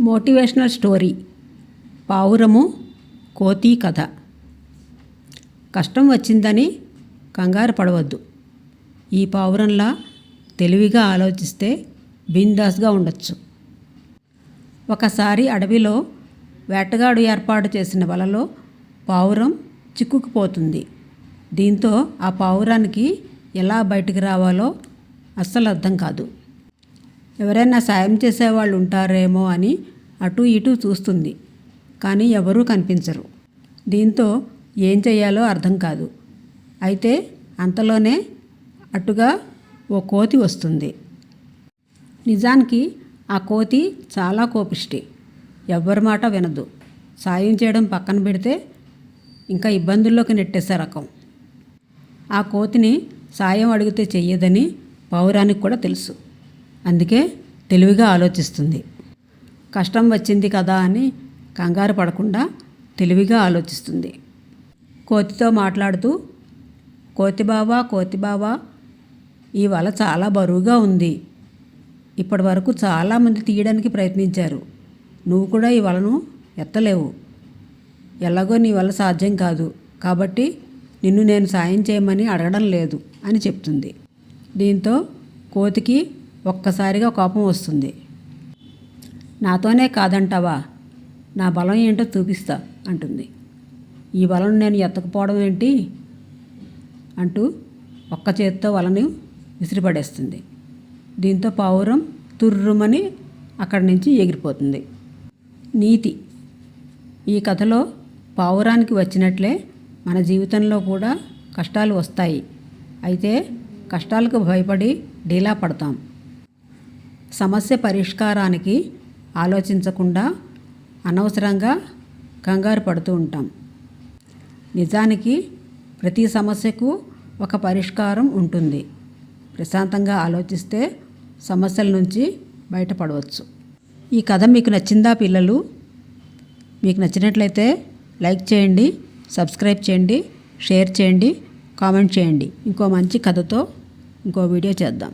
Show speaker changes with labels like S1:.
S1: Motivational story. పావురము కోతి కథ. కష్టం వచ్చిందని కంగారు పడవద్దు. ఈ పావురంలా తెలివిగా ఆలోచిస్తే బిందాస్గా ఉండొచ్చు. ఒకసారి అడవిలో వేటగాడు ఏర్పాటు చేసిన వలలో పావురం చిక్కుకుపోతుంది. దీంతో ఆ పావురానికి ఎలా బయటికి రావాలో అస్సలు అర్థం కాదు. ఎవరైనా సాయం చేసేవాళ్ళు ఉంటారేమో అని అటు ఇటు చూస్తుంది. కానీ ఎవరూ కనిపించరు. దీంతో ఏం చేయాలో అర్థం కాదు. అయితే అంతలోనే అటుగా ఓ కోతి వస్తుంది. నిజానికి ఆ కోతి చాలా కోపిష్టి. ఎవ్వరి మాట వినదు. సాయం చేయడం పక్కన పెడితే ఇంకా ఇబ్బందుల్లోకి నెట్టేసే రకం. ఆ కోతిని సాయం అడిగితే చెయ్యదని పౌరానికి కూడా తెలుసు. అందుకే తెలివిగా ఆలోచిస్తుంది. కష్టం వచ్చింది కదా అని కంగారు పడకుండా తెలివిగా ఆలోచిస్తుంది. కోతితో మాట్లాడుతూ కోతి కోతిబావా కోతి బావా ఈ వల చాలా బరువుగా ఉంది. ఇప్పటి వరకు చాలామంది తీయడానికి ప్రయత్నించారు. నువ్వు కూడా ఈ వలను ఎత్తలేవు. ఎలాగో నీ వల్ల సాధ్యం కాదు. కాబట్టి నిన్ను నేను సాయం చేయమని అడగడం లేదు అని చెప్తుంది. దీంతో కోతికి ఒక్కసారిగా కోపం వస్తుంది. నాతోనే కాదంటావా? నా బలం ఏంటో చూపిస్తా అంటుంది. ఈ బలం నేను ఎత్తకపోవడం ఏంటి? అంటూ ఒక్క చేత్తో వలని విసిరిపడేస్తుంది. దీంతో పావురం తుర్రుమని అక్కడి నుంచి ఎగిరిపోతుంది. నీతి. ఈ కథలో పావురానికి వచ్చినట్లే మన జీవితంలో కూడా కష్టాలు వస్తాయి. అయితే కష్టాలకు భయపడి డీలా పడతాం. సమస్య పరిష్కారానికి ఆలోచించకుండా అనవసరంగా కంగారు పడుతూ ఉంటాం. నిజానికి ప్రతి సమస్యకు ఒక పరిష్కారం ఉంటుంది. ప్రశాంతంగా ఆలోచిస్తే సమస్యల నుంచి బయటపడవచ్చు. ఈ కథ మీకు నచ్చిందా పిల్లలు? మీకు నచ్చినట్లయితే లైక్ చేయండి సబ్స్క్రైబ్ చేయండి షేర్ చేయండి కామెంట్ చేయండి. ఇంకో మంచి కథతో ఇంకో వీడియో చేద్దాం.